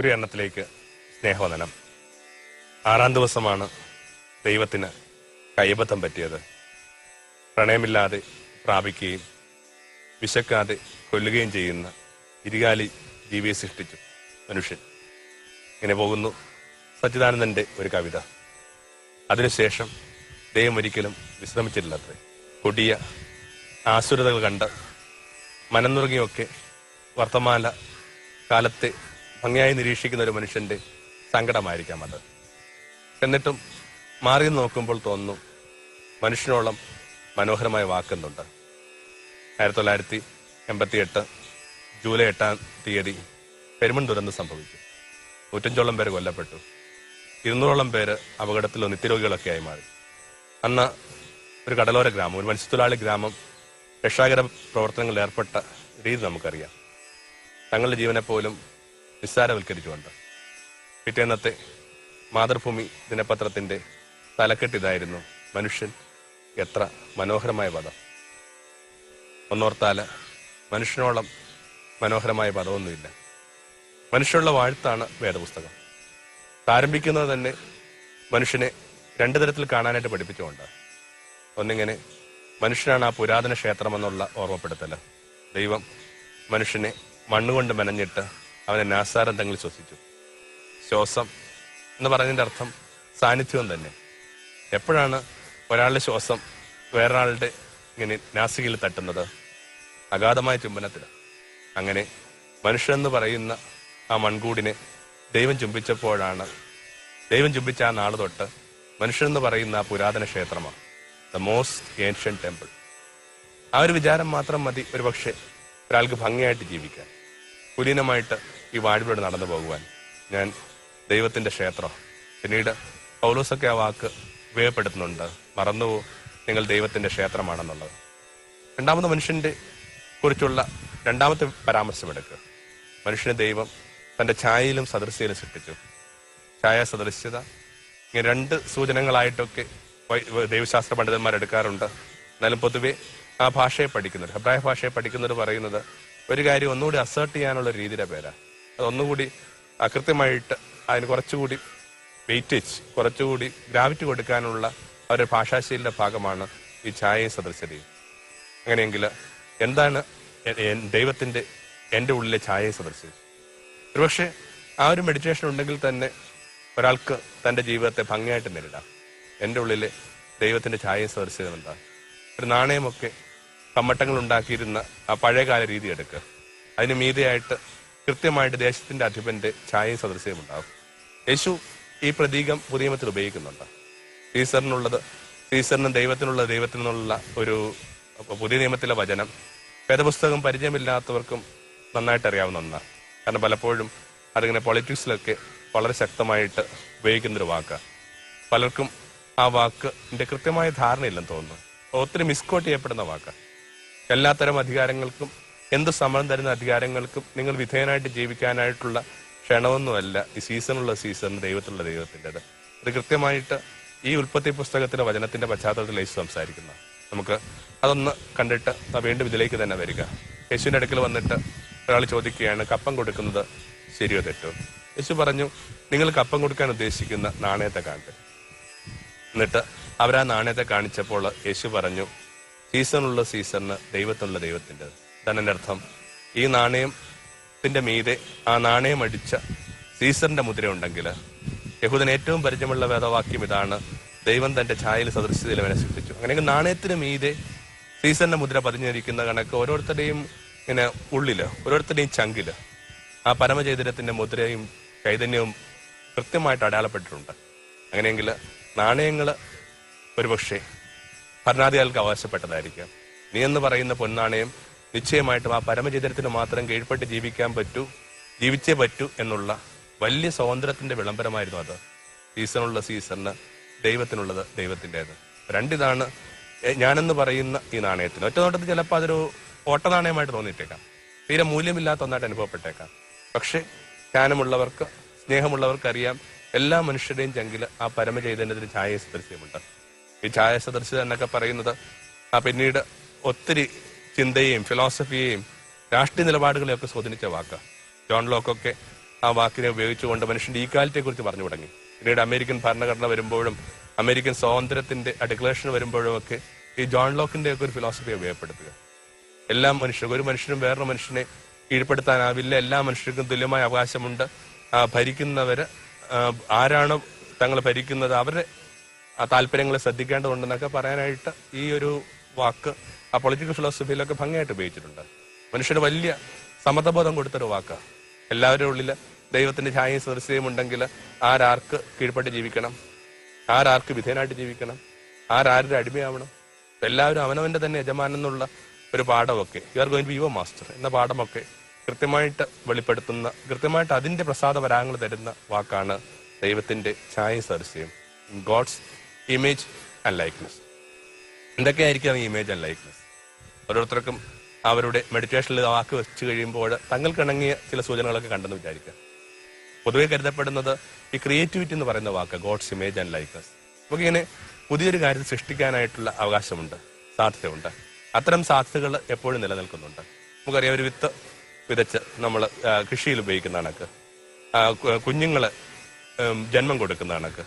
ഗുരു എണ്ണത്തിലേക്ക് സ്നേഹവന്ദനം. ആറാം ദിവസമാണ് ദൈവത്തിന് കൈബദ്ധം പറ്റിയത്. പ്രണയമില്ലാതെ പ്രാപിക്കുകയും വിശക്കാതെ കൊല്ലുകയും ചെയ്യുന്ന ഇരുകാലി ജീവിയെ സൃഷ്ടിച്ചു മനുഷ്യൻ. ഇങ്ങനെ പോകുന്നു സച്ചിദാനന്ദന്റെ ഒരു കവിത. അതിനുശേഷം ദൈവം ഒരിക്കലും വിശ്രമിച്ചിട്ടില്ലത്രേ. കൊടിയ ആസുരതകൾ കണ്ട് മനന്നുറങ്ങിയൊക്കെ വർത്തമാന കാലത്തെ ഭംഗിയായി നിരീക്ഷിക്കുന്ന ഒരു മനുഷ്യന്റെ സങ്കടമായിരിക്കാം അത്. എന്നിട്ടും മാറി നോക്കുമ്പോൾ തോന്നുന്നു മനുഷ്യനോളം മനോഹരമായ വാക്കുന്നുണ്ട്. ആയിരത്തി തൊള്ളായിരത്തി എൺപത്തി എട്ട് ജൂലൈ എട്ടാം തീയതി പെരുമൺ ദുരന്തം സംഭവിച്ചു. നൂറ്റഞ്ചോളം പേര് കൊല്ലപ്പെട്ടു. ഇരുന്നൂറോളം പേര് അപകടത്തിലോ നിത്യരോഗികളൊക്കെ ആയി മാറി. അന്ന് ഒരു കടലോര ഗ്രാമം ഒരു മത്സ്യത്തൊഴിലാളി ഗ്രാമം രക്ഷാകര പ്രവർത്തനങ്ങളിൽ ഏർപ്പെട്ട രീതി നമുക്കറിയാം. തങ്ങളുടെ ജീവനെ പോലും നിസ്സാരവൽക്കരിച്ചുകൊണ്ട്. പിറ്റേന്നത്തെ മാതൃഭൂമി ദിനപത്രത്തിന്റെ തലക്കെട്ടിതായിരുന്നു മനുഷ്യൻ എത്ര മനോഹരമായ പദം ഒന്നോർത്താൽ മനുഷ്യനോളം മനോഹരമായ പദമൊന്നുമില്ല മനുഷ്യനുള്ള വാഴ്ത്താണ് വേദപുസ്തകം. ആരംഭിക്കുന്നത് തന്നെ മനുഷ്യനെ രണ്ടു തരത്തിൽ കാണാനായിട്ട് പഠിപ്പിച്ചുകൊണ്ട്. ഒന്നിങ്ങനെ മനുഷ്യനാണ് ആ പുരാതന ക്ഷേത്രമെന്നുള്ള ഓർമ്മപ്പെടുത്തൽ ദൈവം മനുഷ്യനെ മണ്ണുകൊണ്ട് മെനഞ്ഞിട്ട് അവനെ നാസാരം തങ്ങൾ ശ്വസിച്ചു. ശ്വാസം എന്ന് പറഞ്ഞതിന്റെ അർത്ഥം സാന്നിധ്യം തന്നെ. എപ്പോഴാണ് ഒരാളുടെ ശ്വാസം വേറൊരാളുടെ ഇങ്ങനെ നാസികയിൽ തട്ടുന്നത്? അഗാധമായ ചുംബനത്തിൽ അങ്ങനെ മനുഷ്യനെന്ന് പറയുന്ന ആ മൺകൂടിനെ ദൈവം ചുംബിച്ചപ്പോഴാണ് ദൈവം ചുംബിച്ച ആ നാൾ തൊട്ട് മനുഷ്യനെന്ന് പറയുന്ന ആ പുരാതന ക്ഷേത്രമാണ് ദ മോസ്റ്റ് ഏൻഷ്യൻ ടെമ്പിൾ ആ ഒരു വിചാരം മാത്രം മതി ഒരുപക്ഷെ ഒരാൾക്ക് ഭംഗിയായിട്ട് ജീവിക്കാൻ. കുലീനമായിട്ട് ഈ വാഴ്വിലൂടെ നടന്നു പോകുവാൻ. ഞാൻ ദൈവത്തിന്റെ ക്ഷേത്രം. പിന്നീട് പൗലോസൊക്കെ ആ വാക്ക് ഉപയോഗപ്പെടുത്തുന്നുണ്ട്. മറന്നു നിങ്ങൾ ദൈവത്തിന്റെ ക്ഷേത്രമാണെന്നുള്ളത്. രണ്ടാമത് മനുഷ്യന്റെ കുറിച്ചുള്ള രണ്ടാമത്തെ പരാമർശം എടുക്കുക മനുഷ്യനെ ദൈവം തന്റെ ഛായയിലും സദൃശ്യയിലും സൃഷ്ടിച്ചു. ഛായ സദൃശ്യത ഇങ്ങനെ രണ്ട് സൂചനകളായിട്ടൊക്കെ ദൈവശാസ്ത്ര പണ്ഡിതന്മാർ എടുക്കാറുണ്ട്. എന്നാലും പൊതുവെ ആ ഭാഷയെ പഠിക്കുന്നവർ ഹെബ്രായ ഭാഷയെ പഠിക്കുന്നവർ പറയുന്നത് ഒരു കാര്യം ഒന്നുകൂടി അസേർട്ട് ചെയ്യാനുള്ള രീതിയുടെ പേരാ. അത് ഒന്നുകൂടി അകൃത്യമായിട്ട് അതിന് കുറച്ചുകൂടി വെയിറ്റേജ് കുറച്ചുകൂടി ഗ്രാവിറ്റി കൊടുക്കാനുള്ള അവരുടെ ഭാഷാശൈലിയുടെ ഭാഗമാണ് ഈ ഛായയും സദൃശ്യതയും അങ്ങനെയെങ്കിൽ എന്താണ് ദൈവത്തിന്റെ എന്റെ ഉള്ളിലെ ഛായയെ സദൃശ്യം ഒരുപക്ഷെ ആ ഒരു മെഡിറ്റേഷൻ ഉണ്ടെങ്കിൽ തന്നെ ഒരാൾക്ക് തന്റെ ജീവിതത്തെ ഭംഗിയായിട്ട് നേരിടാം. എന്റെ ഉള്ളിലെ ദൈവത്തിന്റെ ഛായയെ സദൃശ്യം എന്താ? ഒരു നാണയമൊക്കെ കമ്മട്ടങ്ങൾ ഉണ്ടാക്കിയിരുന്ന ആ പഴയകാല രീതി എടുക്കുക അതിന് മീതെയായിട്ട് കൃത്യമായിട്ട് ദേശത്തിന്റെ അധിപന്റെ ഛായയും സദൃശ്യം ഉണ്ടാവും. യേശു ഈ പ്രതീകം പുതിയ ഉപയോഗിക്കുന്നുണ്ട്. സീസറിനുള്ളത് സീസറിനും ദൈവത്തിനുള്ള ദൈവത്തിനുള്ള ഒരു പുതിയ നിയമത്തിലെ വചനം. വേദപുസ്തകം പരിചയമില്ലാത്തവർക്കും നന്നായിട്ട് അറിയാവുന്ന ഒന്നാണ്. കാരണം പലപ്പോഴും അതിങ്ങനെ പൊളിറ്റിക്സിലൊക്കെ വളരെ ശക്തമായിട്ട് ഉപയോഗിക്കുന്നൊരു വാക്ക്. വാക്കാണ് പലർക്കും ആ വാക്കിന്റെ കൃത്യമായ ധാരണയില്ലെന്ന് തോന്നുന്നു. ഒത്തിരി മിസ്കോട്ട് ചെയ്യപ്പെടുന്ന വാക്കാണ്. എല്ലാത്തരം അധികാരങ്ങൾക്കും എന്ത് സമരം തരുന്ന അധികാരങ്ങൾക്കും നിങ്ങൾ വിധേയനായിട്ട് ജീവിക്കാനായിട്ടുള്ള ക്ഷണമൊന്നുമല്ല. ഈ സീസണുള്ള സീസൺ ദൈവത്തിലുള്ള ദൈവത്തിന്റെത്. ഇത് കൃത്യമായിട്ട് ഈ ഉൽപ്പത്തി പുസ്തകത്തിലെ വചനത്തിന്റെ പശ്ചാത്തലത്തിൽ യേശു സംസാരിക്കുന്ന. നമുക്ക് അതൊന്ന് കണ്ടിട്ട് വീണ്ടും ഇതിലേക്ക് തന്നെ വരിക. യേശുവിന്റെ അടുക്കൽ വന്നിട്ട് ഒരാൾ ചോദിക്കുകയാണ് കപ്പം കൊടുക്കുന്നത് ശരിയോ തെറ്റോ? യേശു പറഞ്ഞു നിങ്ങൾ കപ്പം കൊടുക്കാൻ ഉദ്ദേശിക്കുന്ന നാണയത്തെ കാണട്ടെ. എന്നിട്ട് അവരാ നാണയത്തെ കാണിച്ചപ്പോൾ യേശു പറഞ്ഞു സീസണുള്ള സീസണിന് ദൈവത്തിനുള്ള ദൈവത്തിന്റെ എന്റെ അർത്ഥം ഈ നാണയത്തിന്റെ മീതെ ആ നാണയം അടിച്ച സീസറിന്റെ മുദ്ര ഉണ്ടെങ്കിൽ യഹൂദൻ ഏറ്റവും പരിചയമുള്ള വേദവാക്യം ഇതാണ് ദൈവം തന്റെ ഛായയിൽ സദൃശ്യതയിൽ അവനെ സൃഷ്ടിച്ചു. അങ്ങനെയെങ്കിൽ നാണയത്തിന് മീതെ സീസറിന്റെ മുദ്ര പതിഞ്ഞിരിക്കുന്ന കണക്ക് ഓരോരുത്തരുടെയും ഇങ്ങനെ ഉള്ളിൽ ഓരോരുത്തരുടെയും ചങ്കിൽ ആ പരമചൈതന്യത്തിന്റെ മുദ്രയും ചൈതന്യവും കൃത്യമായിട്ട് അടയാളപ്പെട്ടിട്ടുണ്ട്. അങ്ങനെയെങ്കിൽ നാണയങ്ങൾ ഒരുപക്ഷെ ഭരണാധികാരികൾക്ക് അവകാശപ്പെട്ടതായിരിക്കാം. നീ എന്ന് പറയുന്ന പൊന്നാണയം നിശ്ചയമായിട്ടും ആ പരമചിതനത്തിന് മാത്രം കീഴ്പ്പെട്ട് ജീവിക്കാൻ പറ്റൂ ജീവിച്ചേ പറ്റൂ എന്നുള്ള വലിയ സ്വാതന്ത്ര്യത്തിന്റെ വിളംബരമായിരുന്നു അത്. സീസണുള്ള സീസണിന് ദൈവത്തിനുള്ളത് ദൈവത്തിന്റെത്. രണ്ടിതാണ് ഞാനെന്ന് പറയുന്ന ഈ നാണയത്തിന്. ഒറ്റ നോട്ടത്തിൽ ചിലപ്പോൾ അതൊരു ഓട്ട നാണയമായിട്ട് തോന്നിയിട്ടേക്കാം. തീരെ മൂല്യമില്ലാത്ത ഒന്നായിട്ട് അനുഭവപ്പെട്ടേക്കാം. പക്ഷേ ജ്ഞാനമുള്ളവർക്ക് സ്നേഹമുള്ളവർക്ക് അറിയാം എല്ലാ മനുഷ്യരുടെയും ചങ്കിൽ ആ പരമചൈതന്യത്തിന് ഛായ സദൃശ്യമുണ്ട് ഈ ഛായ സദൃശ്യത എന്നൊക്കെ പറയുന്നത് ആ പിന്നീട് ഒത്തിരി ചിന്തയെയും ഫിലോസഫിയെയും രാഷ്ട്രീയ നിലപാടുകളെയൊക്കെ സ്വാധീനിച്ച വാക്ക്. ജോൺ ലോക്കൊക്കെ ആ വാക്കിനെ ഉപയോഗിച്ചുകൊണ്ട് മനുഷ്യന്റെ ഈക്വാലിറ്റിയെ കുറിച്ച് പറഞ്ഞു തുടങ്ങി. പിന്നീട് അമേരിക്കൻ ഭരണഘടന വരുമ്പോഴും അമേരിക്കൻ സ്വാതന്ത്ര്യത്തിന്റെ ഡിക്ലറേഷൻ വരുമ്പോഴും ഒക്കെ ഈ ജോൺ ലോക്കിന്റെ ഒക്കെ ഒരു ഫിലോസഫി ഉപയോഗപ്പെടുത്തുക. എല്ലാ മനുഷ്യർക്കും ഒരു മനുഷ്യനും വേറൊരു മനുഷ്യനെ കീഴ്പ്പെടുത്താനാവില്ല. എല്ലാ മനുഷ്യർക്കും തുല്യമായ അവകാശമുണ്ട്. ഭരിക്കുന്നവര് ആരാണോ തങ്ങൾ ഭരിക്കുന്നത് അവരുടെ താല്പര്യങ്ങളെ ശ്രദ്ധിക്കേണ്ടതുണ്ടെന്നൊക്കെ പറയാനായിട്ട് ഈ ഒരു വാക്ക് ആ പൊളിറ്റിക്കൽ ഫിലോസഫിയിലൊക്കെ ഭംഗിയായിട്ട് ഉപയോഗിച്ചിട്ടുണ്ട്. മനുഷ്യന് വലിയ സമതബോധം കൊടുത്തൊരു വാക്കാണ് എല്ലാവരുടെ ഉള്ളിൽ ദൈവത്തിന്റെ ഛായയും സദൃശ്യം ഉണ്ടെങ്കിൽ ആരാർക്ക് കീഴ്പ്പെട്ട് ജീവിക്കണം? ആരാർക്ക് വിധേയനായിട്ട് ജീവിക്കണം? ആരാരുടെ അടിമയാവണം? എല്ലാവരും അവനവന്റെ തന്നെ യജമാനൻ എന്നുള്ള ഒരു പാഠമൊക്കെ. You are going be your master എന്ന പാഠമൊക്കെ കൃത്യമായിട്ട് വെളിപ്പെടുത്തുന്ന കൃത്യമായിട്ട് അതിന്റെ പ്രസാദ വരാങ്ങൾ തരുന്ന വാക്കാണ് ദൈവത്തിന്റെ ഛായ സദൃശ്യം. ഗോഡ്സ് ഇമേജ് ആൻഡ് ലൈക്ക്നെസ് എന്തൊക്കെയായിരിക്കും ഇമേജ് ആൻഡ് ലൈക്ക്നെസ് ഓരോരുത്തർക്കും അവരുടെ മെഡിറ്റേഷനിൽ വാക്ക് വെച്ച് കഴിയുമ്പോൾ തങ്ങൾക്കിണങ്ങിയ ചില സൂചനകളൊക്കെ കണ്ടെന്ന് വിചാരിക്കുക. പൊതുവെ കരുതപ്പെടുന്നത് ഈ ക്രിയേറ്റിവിറ്റി എന്ന് പറയുന്ന വാക്ക് ഗോഡ്സ് ഇമേജ് ആൻഡ് ലൈക്നസ് നമുക്ക് ഇങ്ങനെ പുതിയൊരു കാര്യം സൃഷ്ടിക്കാനായിട്ടുള്ള അവകാശമുണ്ട് സാധ്യതയുണ്ട്. അത്തരം സാധ്യതകൾ എപ്പോഴും നിലനിൽക്കുന്നുണ്ട്. നമുക്കറിയാം ഒരു വിത്ത് വിതച്ച് നമ്മൾ കൃഷിയിൽ ഉപയോഗിക്കുന്ന കണക്ക്. കുഞ്ഞുങ്ങൾ ജന്മം കൊടുക്കുന്ന കണക്ക്.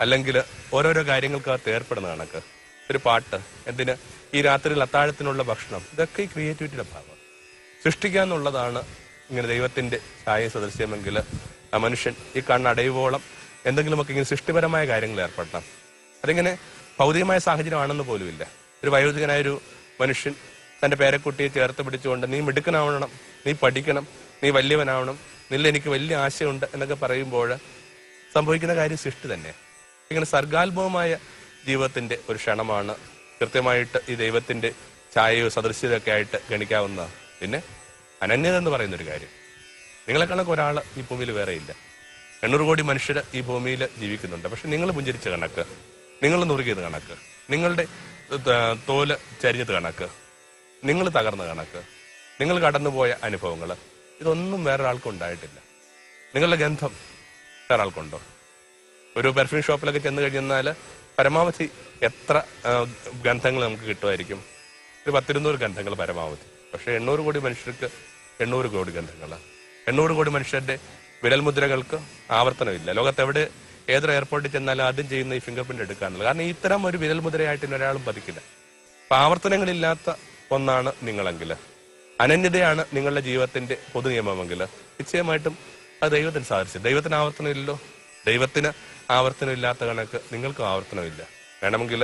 അല്ലെങ്കിൽ ഓരോരോ കാര്യങ്ങൾക്ക് അകത്ത് ഏർപ്പെടുന്ന കണക്ക്. ഒരു പാട്ട് എന്തിന് ഈ രാത്രിയിൽ അത്താഴത്തിനുള്ള ഭക്ഷണം. ഇതൊക്കെ ഈ ക്രിയേറ്റിവിറ്റിയുടെ ഭാഗം സൃഷ്ടിക്കുക എന്നുള്ളതാണ് ഇങ്ങനെ ദൈവത്തിന്റെ ഛായ സദൃശ്യമെങ്കിൽ മനുഷ്യൻ ഈ കണ്ണടയുവോളം എന്തെങ്കിലുമൊക്കെ ഇങ്ങനെ സൃഷ്ടിപരമായ കാര്യങ്ങൾ ഏർപ്പെടണം. അതിങ്ങനെ ഭൗതികമായ സാഹചര്യമാണെന്ന് പോലുമില്ല. ഒരു വയോധികനായ ഒരു മനുഷ്യൻ തന്റെ പേരക്കുട്ടിയെ ചേർത്ത് പിടിച്ചുകൊണ്ട് നീ മിടുക്കനാവണം നീ പഠിക്കണം നീ വലിയവനാവണം നില്ല എനിക്ക് വലിയ ആശയമുണ്ട് എന്നൊക്കെ പറയുമ്പോൾ സംഭവിക്കുന്ന കാര്യം സൃഷ്ടി തന്നെ. ഇങ്ങനെ സർഗാത്ഭവമായ ജീവിതത്തിന്റെ ഒരു ക്ഷണമാണ് കൃത്യമായിട്ട് ഈ ദൈവത്തിന്റെ ഛായയോ സദൃശ്യതയൊക്കെ ആയിട്ട് ഗണിക്കാവുന്ന പിന്നെ അനന്യത എന്ന് പറയുന്ന ഒരു കാര്യം. നിങ്ങളെ കണക്ക് ഒരാൾ ഈ ഭൂമിയിൽ വേറെയില്ല. എണ്ണൂറ് കോടി മനുഷ്യർ ഈ ഭൂമിയിൽ ജീവിക്കുന്നുണ്ട്. പക്ഷെ നിങ്ങൾ പുഞ്ചരിച്ച കണക്ക് നിങ്ങൾ നുറുകിയത് കണക്ക് നിങ്ങളുടെ തോൽ ചരിഞ്ഞത് കണക്ക് നിങ്ങൾ തകർന്ന കണക്ക് നിങ്ങൾ കടന്നുപോയ അനുഭവങ്ങൾ ഇതൊന്നും വേറൊരാൾക്കും ഉണ്ടായിട്ടില്ല. നിങ്ങളുടെ ഗന്ധം വേറെ ആൾക്കുണ്ടോ ഒരു പെർഫ്യൂം ഷോപ്പിലൊക്കെ ചെന്ന് കഴിഞ്ഞാൽ പരമാവധി എത്ര ഗന്ധങ്ങൾ നമുക്ക് കിട്ടുമായിരിക്കും? ഒരു പത്തിരുന്നൂറ് ഗന്ധങ്ങൾ പരമാവധി. പക്ഷെ എണ്ണൂറ് കോടി മനുഷ്യർക്ക് എണ്ണൂറ് കോടി ഗന്ധങ്ങൾ എണ്ണൂറ് കോടി മനുഷ്യരുടെ വിരൽമുദ്രകൾക്ക് ആവർത്തനമില്ല. ലോകത്തെവിടെ ഏതൊരു എയർപോർട്ടിൽ ചെന്നാലും ആദ്യം ചെയ്യുന്ന ഈ ഫിംഗർ പ്രിന്റ് എടുക്കാനുള്ളത് കാരണം ഇത്തരം ഒരു വിരൽമുദ്രയായിട്ട് ഇനി ഒരാളും പതിക്കില്ല. അപ്പൊ ആവർത്തനങ്ങളില്ലാത്ത ഒന്നാണ് നിങ്ങളെങ്കിൽ. അനന്യതയാണ് നിങ്ങളുടെ ജീവിതത്തിന്റെ പൊതു നിയമമെങ്കിൽ നിശ്ചയമായിട്ടും അത് ദൈവത്തിന് സാധിച്ചു. ദൈവത്തിന് ആവർത്തനമില്ലല്ലോ. ദൈവത്തിന് ആവർത്തനമില്ലാത്ത കണക്ക് നിങ്ങൾക്കും ആവർത്തനമില്ല. വേണമെങ്കിൽ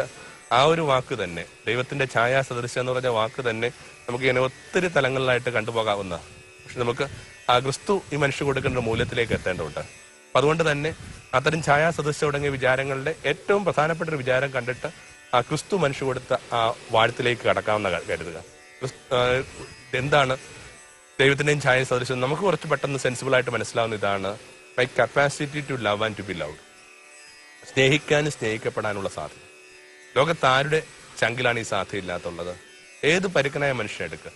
ആ ഒരു വാക്ക് തന്നെ ദൈവത്തിന്റെ ഛായാ സദൃശ്യം എന്ന് പറഞ്ഞ വാക്ക് തന്നെ നമുക്ക് ഇങ്ങനെ ഒത്തിരി തലങ്ങളിലായിട്ട് കണ്ടുപോകാവുന്ന പക്ഷെ നമുക്ക് ആ ക്രിസ്തു ഈ മനുഷ്യ കൊടുക്കേണ്ട മൂല്യത്തിലേക്ക് എത്തേണ്ടതുണ്ട്. അപ്പൊ അതുകൊണ്ട് തന്നെ അത്തരം ഛായാ സദൃശ്യം തുടങ്ങിയ വിചാരങ്ങളുടെ ഏറ്റവും പ്രധാനപ്പെട്ട ഒരു വിചാരം കണ്ടിട്ട് ആ ക്രിസ്തു മനുഷ്യ കൊടുത്ത ആ വാഴ്ത്തിലേക്ക് കടക്കാവുന്ന കരുതുക. എന്താണ് ദൈവത്തിന്റെയും ഛായ സദൃശ്യം നമുക്ക് കുറച്ച് പെട്ടെന്ന് സെൻസിബിൾ ആയിട്ട് മനസ്സിലാവുന്ന ഇതാണ് my capacity to love and to be loved സ്നേഹിക്കാനും സ്നേഹിക്കപ്പെടാനുള്ള സാധ്യത. ലോകത്ത് ആരുടെ ചങ്കിലാണ് ഈ സാധ്യത ഇല്ലാത്തുള്ളത്. ഏത് പരുക്കനായ മനുഷ്യനെടുക്കുക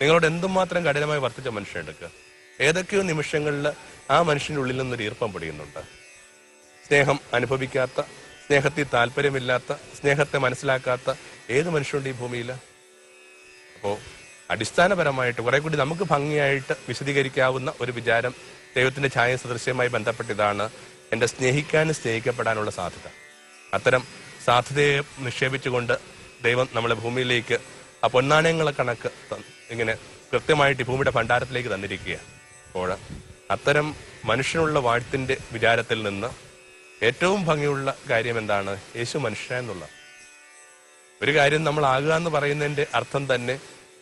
നിങ്ങളോട് എന്തുമാത്രം കഠിനമായി വർത്തിച്ച മനുഷ്യനെടുക്കുക ഏതൊക്കെയോ നിമിഷങ്ങളിൽ ആ മനുഷ്യന്റെ ഉള്ളിൽ നിന്നൊരു ഈർപ്പം പൊടിയുന്നുണ്ട്. സ്നേഹം അനുഭവിക്കാത്ത സ്നേഹത്തിൽ താല്പര്യമില്ലാത്ത സ്നേഹത്തെ മനസ്സിലാക്കാത്ത ഏത് മനുഷ്യനുണ്ട് ഈ ഭൂമിയിൽ? അപ്പോൾ അടിസ്ഥാനപരമായിട്ട് കുറെ കൂടി നമുക്ക് ഭംഗിയായിട്ട് വിശദീകരിക്കാവുന്ന ഒരു വിചാരം ദൈവത്തിന്റെ ഛായ സദൃശ്യമായി ബന്ധപ്പെട്ടതാണ് എന്റെ സ്നേഹിക്കാനും സ്നേഹിക്കപ്പെടാനുള്ള സാധ്യത. അത്തരം സാധ്യതയെ നിക്ഷേപിച്ചുകൊണ്ട് ദൈവം നമ്മളെ ഭൂമിയിലേക്ക് ആ പൊന്നാണയങ്ങളെ കണക്ക് ഇങ്ങനെ കൃത്യമായിട്ട് ഭൂമിയുടെ ഭണ്ഡാരത്തിലേക്ക് തന്നിരിക്കുക അപ്പോൾ അത്തരം മനുഷ്യനുള്ള വാഴ്ത്തിന്റെ വിചാരത്തിൽ നിന്ന് ഏറ്റവും ഭംഗിയുള്ള കാര്യം എന്താണ്? യേശു മനുഷ്യ എന്നുള്ള ഒരു കാര്യം നമ്മൾ ആകുക എന്ന് പറയുന്നതിന്റെ അർത്ഥം തന്നെ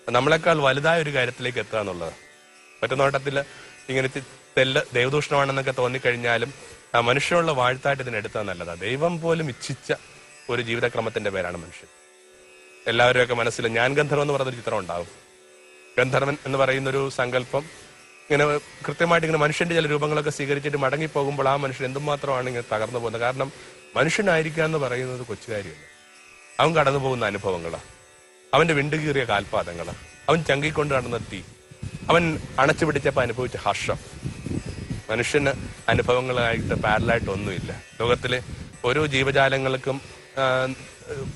നമ്മളെക്കാൾ വലുതായ ഒരു കാര്യത്തിലേക്ക് എത്തുക എന്നുള്ളത് മറ്റു നോട്ടത്തിൽ ഇങ്ങനെ തെല്ല് ദൈവദൂഷണമാണെന്നൊക്കെ തോന്നിക്കഴിഞ്ഞാലും മനുഷ്യനുള്ള വാഴ്ത്തായിട്ട് ഇതിനെടുത്താൽ നല്ലതാ. ദൈവം പോലും ഇച്ഛിച്ച ഒരു ജീവിതക്രമത്തിന്റെ പേരാണ് മനുഷ്യൻ. എല്ലാവരുടെയൊക്കെ മനസ്സിൽ ഞാൻ ഗന്ധർവൻ എന്ന് പറയുന്ന ഒരു ചിത്രം ഉണ്ടാവും. ഗന്ധർവൻ എന്ന് പറയുന്ന ഒരു സങ്കല്പം ഇങ്ങനെ കൃത്യമായിട്ട് ഇങ്ങനെ മനുഷ്യന്റെ ചില രൂപങ്ങളൊക്കെ സ്വീകരിച്ചിട്ട് മടങ്ങി പോകുമ്പോൾ ആ മനുഷ്യൻ എന്തുമാത്രമാണ് ഇങ്ങനെ തകർന്നു പോകുന്നത്? കാരണം മനുഷ്യനായിരിക്കുക എന്ന് പറയുന്നത് കൊച്ചുകാരിയല്ല. അവൻ കടന്നു പോകുന്ന അനുഭവങ്ങൾ. അവന്റെ വിണ്ടുകീറിയ കാൽപാദങ്ങൾ. അവൻ ചങ്കിക്കൊണ്ട് നടന്ന തീ. അവൻ അണച്ചു പിടിച്ചപ്പോ അനുഭവിച്ച ഹർഷം. മനുഷ്യന് അനുഭവങ്ങളായിട്ട് പാരലായിട്ട് ഒന്നുമില്ല. ലോകത്തിലെ ഓരോ ജീവജാലങ്ങൾക്കും ആ,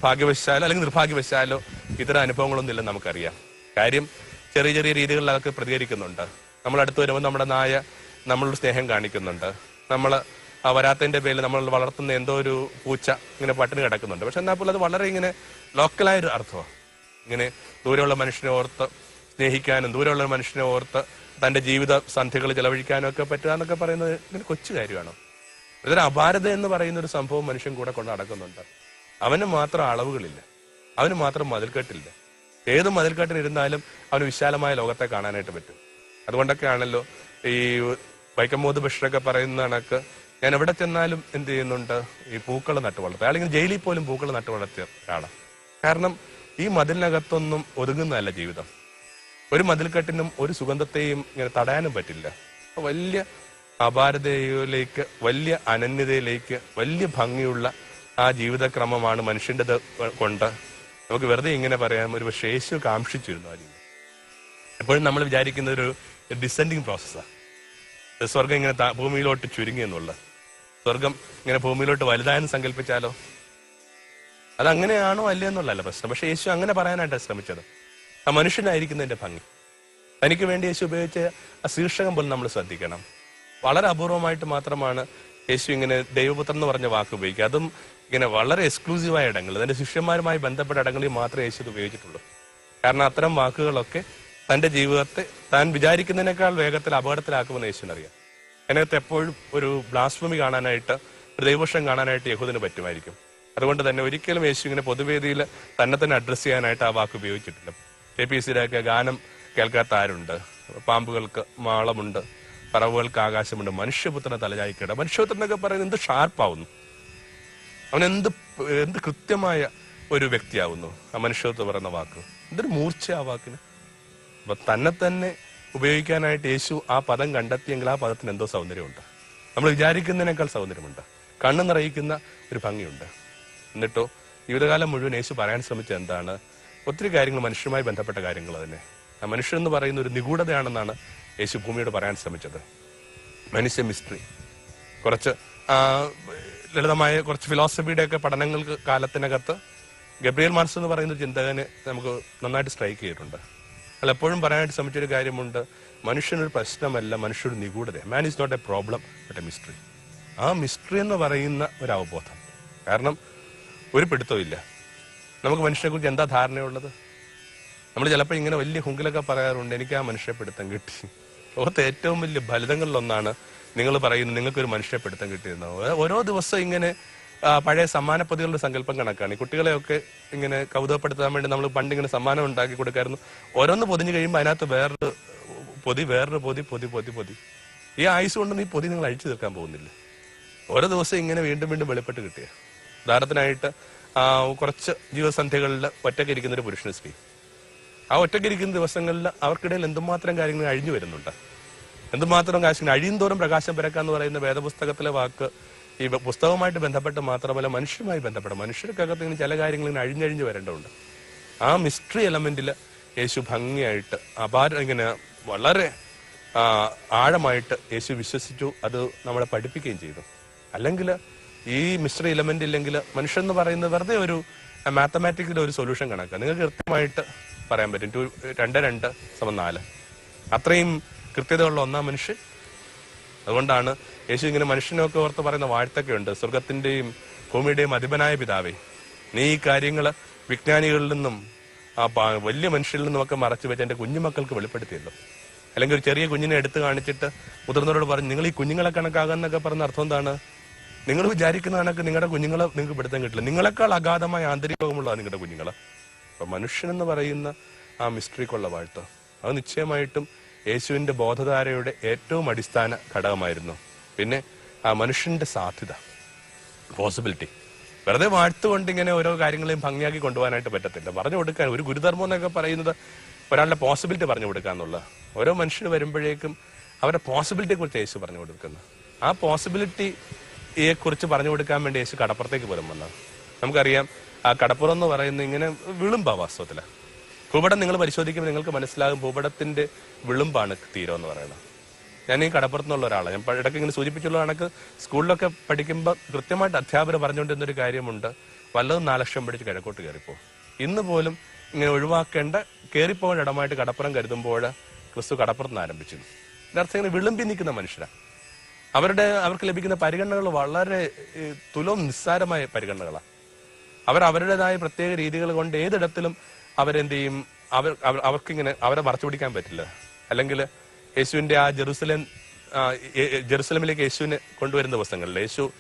ഭാഗ്യവശാലോ അല്ലെങ്കിൽ നിർഭാഗ്യവശാലോ ഇത്തരം അനുഭവങ്ങളൊന്നും ഇല്ലെന്ന് നമുക്കറിയാം. കാര്യം ചെറിയ ചെറിയ രീതികളിൽ അതൊക്കെ പ്രതികരിക്കുന്നുണ്ട്. നമ്മൾ അടുത്ത് വരുമ്പോൾ നമ്മുടെ നായ നമ്മളോട് സ്നേഹം കാണിക്കുന്നുണ്ട്. നമ്മൾ വരാത്തതിന്റെ പേരിൽ നമ്മൾ വളർത്തുന്ന എന്തോ ഒരു പൂച്ച ഇങ്ങനെ പട്ടിണി കിടക്കുന്നുണ്ട്. പക്ഷെ എന്നാൽ പോലും അത് വളരെ ഇങ്ങനെ ലോക്കലായ ഒരു അർത്ഥമാണ്. ഇങ്ങനെ ദൂരെയുള്ള മനുഷ്യനെ ഓർത്ത് സ്നേഹിക്കാനും ദൂരെയുള്ള മനുഷ്യനെ ഓർത്ത് തന്റെ ജീവിത സന്ധ്യകൾ ചെലവഴിക്കാനും ഒക്കെ പറ്റുക എന്നൊക്കെ പറയുന്നത് ഇങ്ങനെ കൊച്ചു കാര്യമാണ്? ഇതൊരു അപാരത എന്ന് പറയുന്ന ഒരു സംഭവം മനുഷ്യൻ കൂടെ കൊണ്ട് നടക്കുന്നുണ്ട്. അവന് മാത്രം അളവുകളില്ല. അവന് മാത്രം മതിൽക്കെട്ടില്ല. ഏത് മതിൽക്കെട്ടിനിരുന്നാലും അവന് വിശാലമായ ലോകത്തെ കാണാനായിട്ട് പറ്റും. അതുകൊണ്ടൊക്കെയാണല്ലോ ഈ വൈക്കമ്മോദ് ബഷീറൊക്കെ പറയുന്ന കണക്ക്. ഞാൻ എവിടെ ചെന്നാലും എന്ത് ചെയ്യുന്നുണ്ട്? ഈ പൂക്കൾ നട്ടു വളർത്തുക. അല്ലെങ്കിൽ ജയിലിൽ പോലും പൂക്കൾ നട്ടു വളർത്തിയ ഒരാളാണ്. കാരണം ഈ മതിലിനകത്തൊന്നും ഒതുങ്ങുന്നതല്ല ജീവിതം. ഒരു മതിൽക്കെട്ടിനും ഒരു സുഗന്ധത്തെയും ഇങ്ങനെ തടയാനും പറ്റില്ല. വലിയ അപാരതയിലേക്ക് വലിയ അനന്യതയിലേക്ക് വലിയ ഭംഗിയുള്ള ആ ജീവിതക്രമമാണ് മനുഷ്യന്റെ കൊണ്ട് നമുക്ക് വെറുതെ ഇങ്ങനെ പറയാം ഒരു യേശു കാക്ഷിച്ചിരുന്നു ആ ജീവിതം എപ്പോഴും നമ്മൾ വിചാരിക്കുന്ന ഒരു ഡിസെൻഡിങ് പ്രോസസ്സാണ് സ്വർഗം ഇങ്ങനെ ഭൂമിയിലോട്ട് ചുരുങ്ങി എന്നുള്ള. സ്വർഗം ഇങ്ങനെ ഭൂമിയിലോട്ട് വലുതായെന്ന് സങ്കല്പിച്ചാലോ? അതങ്ങനെയാണോ അല്ലേ എന്നുള്ളതല്ല പ്രശ്നം. പക്ഷെ യേശു അങ്ങനെ പറയാനായിട്ടാണ് ശ്രമിച്ചത്. ആ മനുഷ്യനായിരിക്കുന്നതിന്റെ ഭംഗി. തനിക്ക് വേണ്ടി യേശു ഉപയോഗിച്ച ആ ശീർഷകം പോലും നമ്മൾ ശ്രദ്ധിക്കണം. വളരെ അപൂർവമായിട്ട് മാത്രമാണ് യേശു ഇങ്ങനെ ദൈവപുത്രൻ എന്ന് പറഞ്ഞ വാക്ക് ഉപയോഗിക്കുക. അതും ഇങ്ങനെ വളരെ എക്സ്ക്ലൂസീവായ ഇടങ്ങൾ തന്റെ ശിഷ്യന്മാരുമായി ബന്ധപ്പെട്ട ഇടങ്ങളിൽ മാത്രമേ യേശു ഇത് ഉപയോഗിച്ചിട്ടുള്ളൂ. കാരണം അത്തരം വാക്കുകളൊക്കെ തന്റെ ജീവിതത്തെ താൻ വിചാരിക്കുന്നതിനേക്കാൾ വേഗത്തിൽ അപകടത്തിലാക്കുമെന്ന് യേശുവിനറിയാം. അതിനകത്ത് എപ്പോഴും ഒരു ബ്ലാസ്ഫമി കാണാനായിട്ട് ഒരു ദൈവപക്ഷം കാണാനായിട്ട് യഹൂദിന് പറ്റുമായിരിക്കും. അതുകൊണ്ട് തന്നെ ഒരിക്കലും യേശു ഇങ്ങനെ പൊതുവേദിയിൽ തന്നെ തന്നെ അഡ്രസ്സ് ചെയ്യാനായിട്ട് ആ വാക്ക് ഉപയോഗിച്ചിട്ടില്ല. കെ പി സിയുടെയൊക്കെ ഗാനം കേൾക്കാത്ത ആരുണ്ട് പാമ്പുകൾക്ക് മാളമുണ്ട് പറവുകൾക്ക് ആകാശമുണ്ട് മനുഷ്യപുത്രനെ തലചായിക്കട മനുഷ്യപുത്രൻ എന്നൊക്കെ പറയുന്നത് എന്ത് ഷാർപ്പാവുന്നു. അവൻ എന്ത് എന്ത് കൃത്യമായ ഒരു വ്യക്തിയാവുന്നു. ആ മനുഷ്യത്വം പറയുന്ന വാക്ക്. എന്തൊരു മൂർച്ച ആ വാക്കിന്. അപ്പൊ തന്നെ തന്നെ ഉപയോഗിക്കാനായിട്ട് യേശു ആ പദം കണ്ടെത്തിയെങ്കിൽ ആ പദത്തിന് എന്തോ സൗന്ദര്യമുണ്ട്. നമ്മൾ വിചാരിക്കുന്നതിനേക്കാൾ സൗന്ദര്യമുണ്ട്. കണ്ണു നിറയിക്കുന്ന ഒരു ഭംഗിയുണ്ട്. എന്നിട്ടോ ജീവിതകാലം മുഴുവൻ യേശു പറയാൻ ശ്രമിച്ചത് എന്താണ്? ഒത്തിരി കാര്യങ്ങൾ മനുഷ്യരുമായി ബന്ധപ്പെട്ട കാര്യങ്ങൾ തന്നെ. ആ മനുഷ്യൻ എന്ന് പറയുന്ന ഒരു നിഗൂഢതയാണെന്നാണ് യേശു ഭൂമിയോട് പറയാൻ ശ്രമിച്ചത്. മനുഷ്യ മിസ്റ്ററി കുറച്ച് ലളിതമായ കുറച്ച് ഫിലോസഫിയുടെ ഒക്കെ പഠനങ്ങൾക്ക് കാലത്തിനകത്ത് ഗബ്രിയൽ മാർസ് എന്ന് പറയുന്ന ചിന്തകന് നമുക്ക് നന്നായിട്ട് സ്ട്രൈക്ക് ചെയ്തിട്ടുണ്ട്. അയാൾ എപ്പോഴും പറയാനായിട്ട് ശ്രമിച്ചൊരു കാര്യമുണ്ട്. മനുഷ്യനൊരു പ്രശ്നമല്ല മനുഷ്യനൊരു നിഗൂഢത. Man is not a problem but a mystery ആ മിസ്റ്ററി എന്ന് പറയുന്ന ഒരു അവബോധം. കാരണം ഒരു പിടുത്തവും നമുക്ക് മനുഷ്യനെ കുറിച്ച് എന്താ ധാരണയുള്ളത്? നമ്മൾ ചിലപ്പോൾ ഇങ്ങനെ വലിയ ഹുങ്കിലൊക്കെ പറയാറുണ്ട് എനിക്ക് ആ മനുഷ്യപ്പെടുത്തം കിട്ടി. ലോകത്തെ ഏറ്റവും വലിയ ഫലിതങ്ങളിലൊന്നാണ് നിങ്ങൾ പറയുന്നത് നിങ്ങൾക്കൊരു മനുഷ്യരെ പിടുത്തം കിട്ടിയിരുന്നത് ഓരോ ദിവസം ഇങ്ങനെ പഴയ സമ്മാനപ്പൊതികളുടെ സങ്കല്പം കണക്കാണ്. ഈ കുട്ടികളെയൊക്കെ ഇങ്ങനെ കൗതുകപ്പെടുത്താൻ വേണ്ടി നമ്മൾ പണ്ട് ഇങ്ങനെ സമ്മാനം ഉണ്ടാക്കി കൊടുക്കായിരുന്നു. ഓരോന്ന് പൊതിഞ്ഞു കഴിയുമ്പോൾ അതിനകത്ത് വേറൊരു പൊതി വേറൊരു പൊതി പൊതി പൊതി പൊതി. ഈ ആയുസ് കൊണ്ട് ഈ പൊതി നിങ്ങൾ അഴിച്ചു തീർക്കാൻ പോകുന്നില്ല. ഓരോ ദിവസം ഇങ്ങനെ വീണ്ടും വീണ്ടും വെളിപ്പെട്ട് കിട്ടിയ. ഉദാഹരണത്തിനായിട്ട് കുറച്ച് ജീവിതസന്ധ്യകളിൽ ഒറ്റയ്ക്ക് ഇരിക്കുന്ന ഒരു പുരുഷന് സ്ത്രീ. ആ ഒറ്റയ്ക്കിരിക്കുന്ന ദിവസങ്ങളിൽ അവർക്കിടയിൽ എന്തുമാത്രം കാര്യങ്ങൾ അഴിഞ്ഞു വരുന്നുണ്ട്? എന്തുമാത്രം കാശിന് അഴിയുന്തോറും പ്രകാശം പരക്കാന്ന് പറയുന്ന വേദപുസ്തകത്തിലെ വാക്ക് ഈ പുസ്തകവുമായിട്ട് ബന്ധപ്പെട്ട് മാത്രമല്ല മനുഷ്യരുമായി ബന്ധപ്പെട്ട മനുഷ്യർക്കകത്ത് ഇങ്ങനെ ചില കാര്യങ്ങൾ ഇങ്ങനെ അഴിഞ്ഞഴിഞ്ഞ് വരേണ്ടതുണ്ട്. ആ മിസ്റ്ററി എലമെന്റിൽ യേശു ഭംഗിയായിട്ട് അപാര ഇങ്ങനെ വളരെ ആഴമായിട്ട് യേശു വിശ്വസിച്ചു അത് നമ്മളെ പഠിപ്പിക്കുകയും ചെയ്തു. അല്ലെങ്കിൽ ഈ മിസ്റ്റർ ഇലമെന്റ് ഇല്ലെങ്കിൽ മനുഷ്യൻ എന്ന് പറയുന്നത് വെറുതെ ഒരു മാത്തമാറ്റിക്കലി ഒരു സൊല്യൂഷൻ കണക്കാണ് നിങ്ങൾക്ക് കൃത്യമായിട്ട് പറയാൻ പറ്റും. ടു രണ്ട് രണ്ട് സമം നാല്. അത്രയും കൃത്യതയുള്ള ഒന്നാം മനുഷ്യൻ. അതുകൊണ്ടാണ് യേശു ഇങ്ങനെ മനുഷ്യനൊക്കെ ഓർത്ത് പറയുന്ന വാഴ്ത്തൊക്കെ ഉണ്ട്. സ്വർഗത്തിന്റെയും ഭൂമിയുടെയും അധിപനായ പിതാവേ നീ ഈ കാര്യങ്ങൾ വിജ്ഞാനികളിൽ നിന്നും ആ വലിയ മനുഷ്യരിൽ നിന്നുമൊക്കെ മറച്ചു വെച്ച് എന്റെ കുഞ്ഞുമക്കൾക്ക് വെളിപ്പെടുത്തിയല്ലോ. അല്ലെങ്കിൽ ഒരു ചെറിയ കുഞ്ഞിനെ എടുത്തു കാണിച്ചിട്ട് മുതിർന്നവരോട് പറഞ്ഞു നിങ്ങൾ ഈ കുഞ്ഞുങ്ങളെ കണക്കാകാന്നൊക്കെ പറഞ്ഞ അർത്ഥം എന്താണ്? നിങ്ങൾ വിചാരിക്കുന്ന കണക്ക് നിങ്ങളുടെ കുഞ്ഞുങ്ങളെ നിങ്ങൾക്ക് പിടുത്തം കിട്ടില്ല. നിങ്ങളെക്കാൾ അഗാധമായ ആന്തരികമുള്ള നിങ്ങളുടെ കുഞ്ഞുങ്ങളെ. അപ്പൊ മനുഷ്യൻ എന്ന് പറയുന്ന ആ മിസ്റ്ററിക്കുള്ള വാഴ്ത്ത. അത് നിശ്ചയമായിട്ടും യേശുവിന്റെ ബോധധാരയുടെ ഏറ്റവും അടിസ്ഥാന ഘടകമായിരുന്നു. പിന്നെ ആ മനുഷ്യന്റെ സാധ്യത. പോസിബിലിറ്റി വെറുതെ വാഴ്ത്തുകൊണ്ട് ഇങ്ങനെ ഓരോ കാര്യങ്ങളെയും ഭംഗിയാക്കി കൊണ്ടുപോകാനായിട്ട് പറ്റത്തില്ല. പറഞ്ഞു കൊടുക്കാൻ ഒരു ഗുരുധർമ്മം എന്നൊക്കെ പറയുന്നത് ഒരാളുടെ പോസിബിലിറ്റി പറഞ്ഞു കൊടുക്കുക ഓരോ മനുഷ്യന് വരുമ്പോഴേക്കും അവരുടെ പോസിബിലിറ്റിയെ കുറിച്ച് യേശു പറഞ്ഞു കൊടുക്കുന്നു. ആ പോസിബിലിറ്റിയെ കുറിച്ച് പറഞ്ഞു കൊടുക്കാൻ വേണ്ടി യേശു കടപ്പുറത്തേക്ക് പോലും വന്നത് നമുക്കറിയാം ആ കടപ്പുറം എന്ന് പറയുന്നത് ഇങ്ങനെ വിളുമ്പാ വാസ്തവത്തിൽ. ഭൂപടം നിങ്ങൾ പരിശോധിക്കുമ്പോൾ നിങ്ങൾക്ക് മനസ്സിലാകും ഭൂപടത്തിന്റെ വിളുമ്പാണ് തീരം എന്ന് പറയുന്നത്. ഞാൻ ഈ കടപ്പുറത്തുനിന്നുള്ള ഒരാളാണ് ഞാൻ ഇടയ്ക്ക് ഇങ്ങനെ സൂചിപ്പിച്ചുള്ള കണക്ക് സ്കൂളിലൊക്കെ പഠിക്കുമ്പോൾ കൃത്യമായിട്ട് അധ്യാപകർ പറഞ്ഞുകൊണ്ടിരുന്ന ഒരു കാര്യമുണ്ട്. വല്ലതും നാലക്ഷം പിടിച്ച് കിഴക്കോട്ട് കയറിപ്പോ ഇന്ന് പോലും ഇങ്ങനെ ഒഴിവാക്കേണ്ട കയറിപ്പോകേണ്ട ഇടമായിട്ട് കടപ്പുറം കരുതുമ്പോൾ ക്രിസ്തു കടപ്പുറത്ത് നിന്ന് ആരംഭിച്ചു അർത്ഥം ഇങ്ങനെ വിളുമ്പി നിൽക്കുന്ന മനുഷ്യരാണ് അവരുടെ അവർക്ക് ലഭിക്കുന്ന പരിഗണനകൾ വളരെ തുലവും നിസ്സാരമായ പരിഗണനകളാണ്. അവർ അവരുടേതായ പ്രത്യേക രീതികൾ കൊണ്ട് ഏതിടത്തിലും അവരെന്ത് ചെയ്യും അവർ അവർ- അവർക്കിങ്ങനെ അവരെ മറച്ചു പിടിക്കാൻ പറ്റില്ല. അല്ലെങ്കിൽ യേശുവിന്റെ ആ ജെറുസലേം ജെറുസലേമിലേക്ക് യേശുവിനെ കൊണ്ടുവരുന്ന ദിവസങ്ങളിൽ യേശു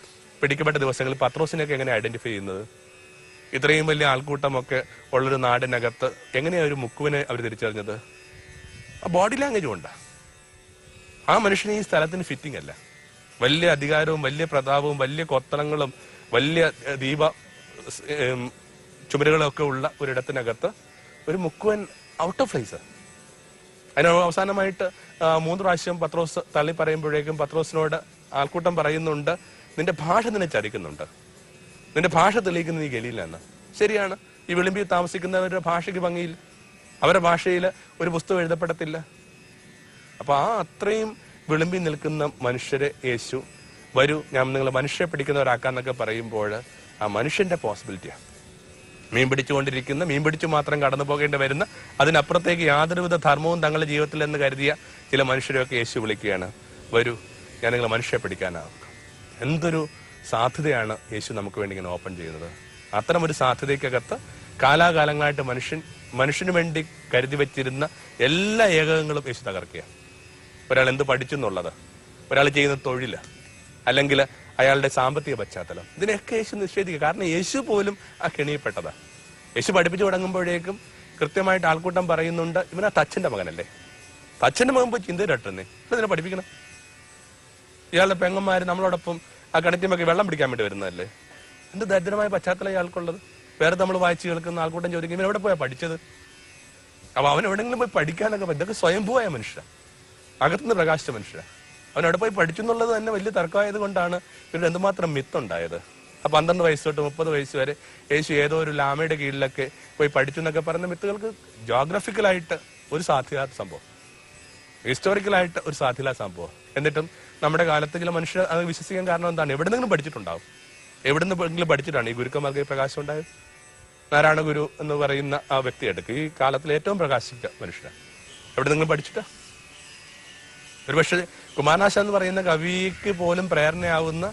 പിടിക്കപ്പെട്ട ദിവസങ്ങളിൽ പത്രോസിനെയൊക്കെ എങ്ങനെ ഐഡന്റിഫൈ ചെയ്യുന്നത്? ഇത്രയും വലിയ ആൾക്കൂട്ടമൊക്കെ ഉള്ളൊരു നാടിനകത്ത് എങ്ങനെയാണ് ഒരു മുക്കുവിനെ അവർ തിരിച്ചറിഞ്ഞത്? ആ ബോഡി ലാംഗ്വേജ് കൊണ്ടാ ആ മനുഷ്യന് ഈ സ്ഥലത്തിന് ഫിറ്റിംഗ് അല്ല. വലിയ അധികാരവും വലിയ പ്രതാപവും വലിയ കൊത്തളങ്ങളും വലിയ ദീപ ചുമരുകളും ചുമരുകളൊക്കെ ഉള്ള ഒരിടത്തിനകത്ത് ഒരു മുക്കുവൻ ഔട്ട് ഓഫ് പ്ലേസ് അതിന് അവസാനമായിട്ട് മൂന്ന് പ്രാവശ്യം പത്രോസ് തള്ളി പറയുമ്പോഴേക്കും പത്രോസിനോട് ആൾക്കൂട്ടം പറയുന്നുണ്ട് നിന്റെ ഭാഷ നിന്നെ ചതിക്കുന്നുണ്ട്. നിന്റെ ഭാഷ തെളിയിക്കുന്ന നീ ഗലിയിലാണ് ശരിയാണ്. ഈ വിളിമ്പി താമസിക്കുന്നവരുടെ ഭാഷയ്ക്ക് ഭംഗിയില്ല. അവരുടെ ഭാഷയിൽ ഒരു പുസ്തകം എഴുതപ്പെടത്തില്ല. അപ്പൊ ആ അത്രയും വിളിമ്പി നിൽക്കുന്ന മനുഷ്യരെ യേശു വരൂ ഞാൻ നിങ്ങൾ മനുഷ്യരെ പിടിക്കുന്നവരാക്കാന്നൊക്കെ പറയുമ്പോൾ ആ മനുഷ്യന്റെ പോസിബിലിറ്റിയാണ് മീൻ പിടിച്ചുകൊണ്ടിരിക്കുന്ന മീൻ പിടിച്ചു മാത്രം കടന്നു പോകേണ്ടി വരുന്ന അതിനപ്പുറത്തേക്ക് യാതൊരുവിധ ധർമ്മവും തങ്ങളുടെ ജീവിതത്തിൽ എന്ന് കരുതിയ ചില മനുഷ്യരെയൊക്കെ യേശു വിളിക്കുകയാണ്. വരൂ ഞാൻ നിങ്ങൾ മനുഷ്യരെ പിടിക്കാനാവും. എന്തൊരു സാധ്യതയാണ് യേശു നമുക്ക് വേണ്ടി ഇങ്ങനെ ഓപ്പൺ ചെയ്യുന്നത്. അത്തരം ഒരു സാധ്യതയ്ക്കകത്ത് കാലാകാലങ്ങളായിട്ട് മനുഷ്യൻ മനുഷ്യന് വേണ്ടി കരുതി വച്ചിരുന്ന എല്ലാ ഏകകങ്ങളും യേശു തകർക്കുക ഒരാൾ എന്ത് പഠിച്ചു എന്നുള്ളത്. ഒരാൾ ചെയ്യുന്ന തൊഴിൽ അല്ലെങ്കിൽ അയാളുടെ സാമ്പത്തിക പശ്ചാത്തലം. ഇതിനെയൊക്കെ യേശു നിഷേധിക്കുക. കാരണം യേശു പോലും ആ കെണിയപ്പെട്ടതാ യേശു പഠിപ്പിച്ചു തുടങ്ങുമ്പോഴേക്കും കൃത്യമായിട്ട് ആൾക്കൂട്ടം പറയുന്നുണ്ട് ഇവനാ തച്ചന്റെ മകനല്ലേ? തച്ചന്റെ മകൻ പോയി ചിന്തയിലിട്ടുന്നേ ഇതിനെ പഠിപ്പിക്കണം? ഇയാളുടെ പെങ്ങന്മാര് നമ്മളോടൊപ്പം ആ കിണറ്റിമൊക്കെ വെള്ളം പിടിക്കാൻ വേണ്ടി വരുന്നതല്ലേ? എന്ത് ദരിദ്രമായ പശ്ചാത്തലം ഇയാൾക്കുള്ളത്? വേറെ നമ്മൾ വായിച്ചു കേൾക്കുന്ന ആൾക്കൂട്ടം ചോദിക്കും ഇവൻ എവിടെ പോയാ പഠിച്ചത്? അപ്പൊ അവൻ എവിടെങ്കിലും പോയി പഠിക്കാനൊക്കെ ഇതൊക്കെ സ്വയംഭൂവായ മനുഷ്യരാ. അകത്തുനിന്ന് പ്രകാശിച്ച മനുഷ്യരാണ് അവൻ അവിടെ പോയി പഠിച്ചു എന്നുള്ളത് തന്നെ വലിയ തർക്കമായത് കൊണ്ടാണ് ഇവരുടെ എന്തുമാത്രം മിത്തുണ്ടായത്. ആ പന്ത്രണ്ട് വയസ്സ് തൊട്ട് മുപ്പത് വയസ്സ് വരെ യേശു ഏതോ ഒരു ലാമയുടെ കീഴിലൊക്കെ പോയി പഠിച്ചു എന്നൊക്കെ പറഞ്ഞ മിത്തുകൾക്ക് ജോഗ്രഫിക്കലായിട്ട് ഒരു സാധ്യത സംഭവം. ഹിസ്റ്റോറിക്കലായിട്ട് ഒരു സാധ്യത സംഭവം. എന്നിട്ടും നമ്മുടെ കാലത്ത് ചില മനുഷ്യർ അത് വിശ്വസിക്കാൻ കാരണം എന്താണ്? എവിടെ നിന്നെങ്കിലും പഠിച്ചിട്ടുണ്ടാവും. എവിടെ നിന്നെങ്കിലും പഠിച്ചിട്ടാണ് ഈ ഗുരുക്കന്മാർക്ക് പ്രകാശം ഉണ്ടായത് നാരായണ ഗുരു എന്ന് പറയുന്ന ആ വ്യക്തി എടുക്കുക ഈ കാലത്തിൽ ഏറ്റവും പ്രകാശിച്ച മനുഷ്യരാണ് എവിടെ നിന്നെങ്കിലും പഠിച്ചിട്ടാ? ഒരുപക്ഷെ കുമാരനാശ എന്ന് പറയുന്ന കവിക്ക് പോലും പ്രേരണയാവുന്ന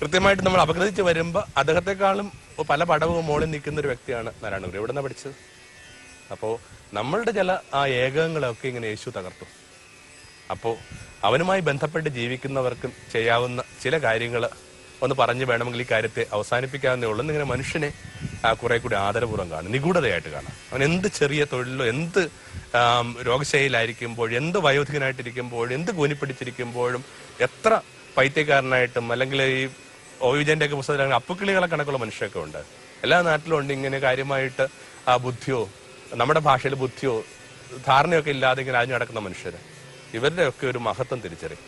കൃത്യമായിട്ട് നമ്മൾ അപഗ്രഥിച്ച് വരുമ്പോൾ അദ്ദേഹത്തെക്കാളും പല പടവും മുകളിൽ നിൽക്കുന്ന ഒരു വ്യക്തിയാണ് നാരായണ ഗുരു എവിടെ നിന്നാണ് പഠിച്ചത്? അപ്പോൾ നമ്മളുടെ ചില ആ ഏകങ്ങളൊക്കെ ഇങ്ങനെ യേശു തകർത്തു. അപ്പോൾ അവനുമായി ബന്ധപ്പെട്ട് ജീവിക്കുന്നവർക്കും ചെയ്യാവുന്ന ചില കാര്യങ്ങൾ ഒന്ന് പറഞ്ഞു വേണമെങ്കിൽ ഈ കാര്യത്തെ അവസാനിപ്പിക്കാവുന്നേ ഉള്ളൂ. ഇങ്ങനെ മനുഷ്യനെ കുറെ കൂടി ആദരപൂർവം കാണും. നിഗൂഢതയായിട്ട് കാണാം. അവൻ എന്ത് ചെറിയ തൊഴിലോ എന്ത് ആം, രോഗശൈലിയിലായിരിക്കുമ്പോഴും എന്ത് വയോധികനായിട്ടിരിക്കുമ്പോഴും എന്ത് കൂനിപ്പിടിച്ചിരിക്കുമ്പോഴും എത്ര പൈത്യക്കാരനായിട്ടും അല്ലെങ്കിൽ ഈ ഒ വിജയന്റെ ഒക്കെ പുസ്തകത്തിൽ അപ്പുക്കിളികളെ കണക്കുള്ള മനുഷ്യരൊക്കെ ഉണ്ട്. എല്ലാ നാട്ടിലും ഉണ്ട് ഇങ്ങനെ കാര്യമായിട്ട് ആ ബുദ്ധിയോ നമ്മുടെ ഭാഷയിൽ ബുദ്ധിയോ ധാരണയൊക്കെ ഇല്ലാതെ ഇങ്ങനെ അഴിഞ്ഞു നടക്കുന്ന മനുഷ്യര്. ഇവരുടെ ഒക്കെ ഒരു മഹത്വം തിരിച്ചറിയും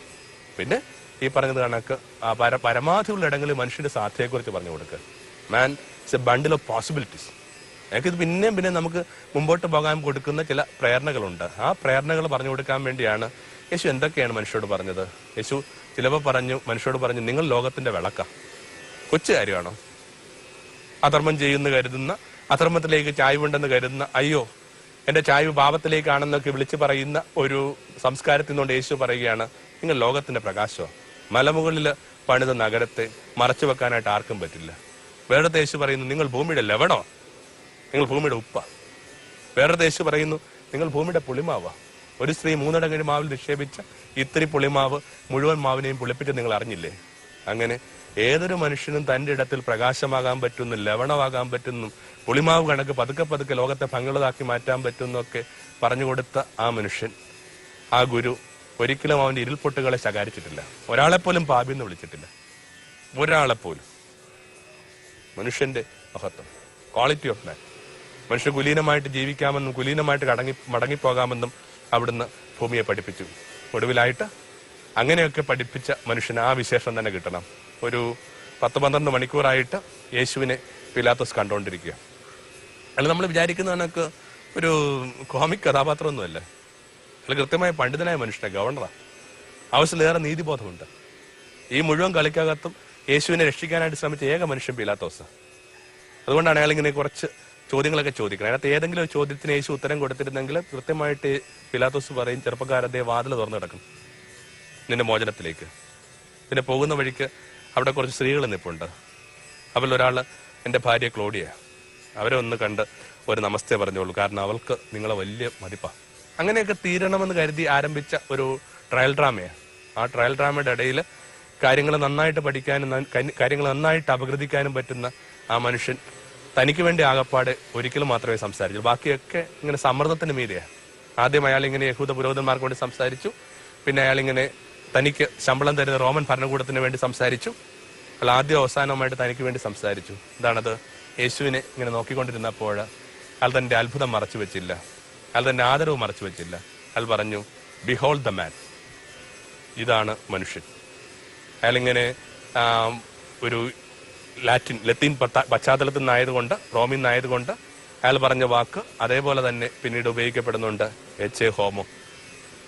പിന്നെ ഈ പറഞ്ഞത് കണക്ക് പര പരമാവധിയുള്ള ഇടങ്ങളിൽ മനുഷ്യന്റെ സാധ്യതയെക്കുറിച്ച് പറഞ്ഞു കൊടുക്കുക. Man it's a bundle of possibilities ഞങ്ങൾക്കിത് പിന്നെയും പിന്നെ നമുക്ക് മുമ്പോട്ട് പോകാൻ കൊടുക്കുന്ന ചില പ്രേരണകളുണ്ട്. ആ പ്രേരണകൾ പറഞ്ഞു കൊടുക്കാൻ വേണ്ടിയാണ് യേശു എന്തൊക്കെയാണ് മനുഷ്യരോട് പറഞ്ഞത്? യേശു ചിലപ്പോൾ പറഞ്ഞു മനുഷ്യരോട് പറഞ്ഞു നിങ്ങൾ ലോകത്തിന്റെ വിളക്ക. കൊച്ചു കാര്യമാണോ? അധർമ്മം ചെയ്യുന്നു കരുതുന്ന അധർമ്മത്തിലേക്ക് ചായ്വുണ്ടെന്ന് കരുതുന്ന അയ്യോ എന്റെ ചായ്വ് പാപത്തിലേക്കാണെന്നൊക്കെ വിളിച്ചു പറയുന്ന ഒരു സംസ്കാരത്തിൽ നിന്നുകൊണ്ട് യേശു പറയുകയാണ് നിങ്ങൾ ലോകത്തിന്റെ പ്രകാശമോ. മലമുകളിൽ പണിത നഗരത്തെ മറച്ചു വെക്കാനായിട്ട് ആർക്കും പറ്റില്ല. വേറെ യേശു പറയുന്നു നിങ്ങൾ ഭൂമിയുടെ ലവണോ നിങ്ങൾ ഭൂമിയുടെ ഉപ്പ. വേറെ യേശു പറയുന്നു നിങ്ങൾ ഭൂമിയുടെ പുളിമാവാ. ഒരു സ്ത്രീ മൂന്നടങ്ങഴി മാവിൽ നിക്ഷേപിച്ച ഇത്തിരി പുളിമാവ് മുഴുവൻ മാവിനെയും പുളിപ്പിച്ച് നിങ്ങൾ അറിഞ്ഞില്ലേ? അങ്ങനെ ഏതൊരു മനുഷ്യനും തന്റെ ഇടത്തിൽ പ്രകാശമാകാൻ പറ്റുന്നു ലവണമാകാൻ പറ്റുന്നു പുളിമാവ് കണക്ക് പതുക്കെ പതുക്കെ ലോകത്തെ ഭംഗിയുള്ളതാക്കി മാറ്റാൻ പറ്റുന്നൊക്കെ പറഞ്ഞു കൊടുത്ത ആ മനുഷ്യൻ ആ ഗുരു ഒരിക്കലും അവന്റെ ഇരുൾപൊട്ടുകളെ ശകാരിച്ചിട്ടില്ല. ഒരാളെപ്പോലും പാപി എന്ന് വിളിച്ചിട്ടില്ല. ഒരാളെപ്പോലും. മനുഷ്യന്റെ മഹത്വം. ക്വാളിറ്റി ഓഫ് മാൻ മനുഷ്യ കുലീനമായിട്ട് ജീവിക്കാമെന്നും കുലീനമായിട്ട് കടങ്ങി മടങ്ങിപ്പോകാമെന്നും അവിടുന്ന് ഭൂമിയെ പഠിപ്പിച്ചു. ഒടുവിലായിട്ട് അങ്ങനെയൊക്കെ പഠിപ്പിച്ച മനുഷ്യന് ആ വിശേഷം തന്നെ കിട്ടണം. ഒരു പത്ത് പന്ത്രണ്ട് മണിക്കൂറായിട്ട് യേശുവിനെ പിലാത്തോസ് കണ്ടുകൊണ്ടിരിക്കുക. അല്ല നമ്മൾ വിചാരിക്കുന്ന കണക്ക് ഒരു കോമിക് കഥാപാത്രമൊന്നുമല്ല. അല്ല കൃത്യമായ പണ്ഡിതനായ മനുഷ്യനെ ഗവർണറാ. ആവശ്യത്തിലേറെ നീതിബോധമുണ്ട്. ഈ മുഴുവൻ കളിക്കകത്തും യേശുവിനെ രക്ഷിക്കാനായിട്ട് ശ്രമിച്ച ഏക മനുഷ്യൻ പിലാത്തോസ്. അതുകൊണ്ടാണ് അയാൾ ഇങ്ങനെ കുറച്ച് ചോദ്യങ്ങളൊക്കെ ചോദിക്കണം. അതിനകത്ത് ഏതെങ്കിലും ഒരു ചോദ്യത്തിന് യേശു ഉത്തരം കൊടുത്തിരുന്നെങ്കിൽ കൃത്യമായിട്ട് പിലാത്തോസ് പറയും ചെറുപ്പക്കാരത്തെ വാതിൽ തുറന്നു കിടക്കും നിന്റെ മോചനത്തിലേക്ക്. പിന്നെ പോകുന്ന വഴിക്ക് അവിടെ കുറച്ച് സ്ത്രീകൾ നിൽപ്പുണ്ട് അവരിൽ ഒരാൾ എന്റെ ഭാര്യ ക്ലോഡിയ. അവരെ ഒന്ന് കണ്ട് ഒരു നമസ്തേ പറഞ്ഞോളൂ. കാരണം അവൾക്ക് നിങ്ങളെ വലിയ മതിപ്പാണ് അങ്ങനെയൊക്കെ തീരണമെന്ന് കരുതി ആരംഭിച്ച ഒരു ട്രയൽ ഡ്രാമയാണ് ആ ട്രയൽ ഡ്രാമയുടെ ഇടയിൽ കാര്യങ്ങൾ നന്നായിട്ട് പഠിക്കാനും കാര്യങ്ങൾ നന്നായിട്ട് അപകൃതിക്കാനും പറ്റുന്ന ആ മനുഷ്യൻ തനിക്ക് വേണ്ടി ആകപ്പാട് ഒരിക്കലും മാത്രമേ സംസാരിച്ചു. ബാക്കിയൊക്കെ ഇങ്ങനെ സമ്മർദ്ദത്തിന് മീതിയാണ് ആദ്യം അയാൾ ഇങ്ങനെ യഹൂദ പുരോഹിതന്മാർക്ക് വേണ്ടി സംസാരിച്ചു. പിന്നെ അയാൾ ഇങ്ങനെ തനിക്ക് ശമ്പളം തരുന്ന റോമൻ ഭരണകൂടത്തിന് വേണ്ടി സംസാരിച്ചു. അയാൾ ആദ്യം അവസാനമായിട്ട് തനിക്ക് വേണ്ടി സംസാരിച്ചു. എന്താണത് യേശുവിനെ ഇങ്ങനെ നോക്കിക്കൊണ്ടിരുന്നപ്പോൾ അയാൾ തന്റെ അത്ഭുതം മറച്ചു വെച്ചില്ല. അയാൾ തന്റെ ആദരവ് മറച്ചു വെച്ചില്ല. അയാൾ പറഞ്ഞു ബിഹോൾ ദ മാൻ ഇതാണ് മനുഷ്യൻ. അയാളിങ്ങനെ ഒരു ലാറ്റിൻ ലത്തീൻ പശ്ചാത്തലത്തിൽ നിന്നായതുകൊണ്ട് റോമിൽ നിന്നായതുകൊണ്ട് അയാൾ പറഞ്ഞ വാക്ക് അതേപോലെ തന്നെ പിന്നീട് ഉപയോഗിക്കപ്പെടുന്നുണ്ട്. എച്ച് എ ഹോമോ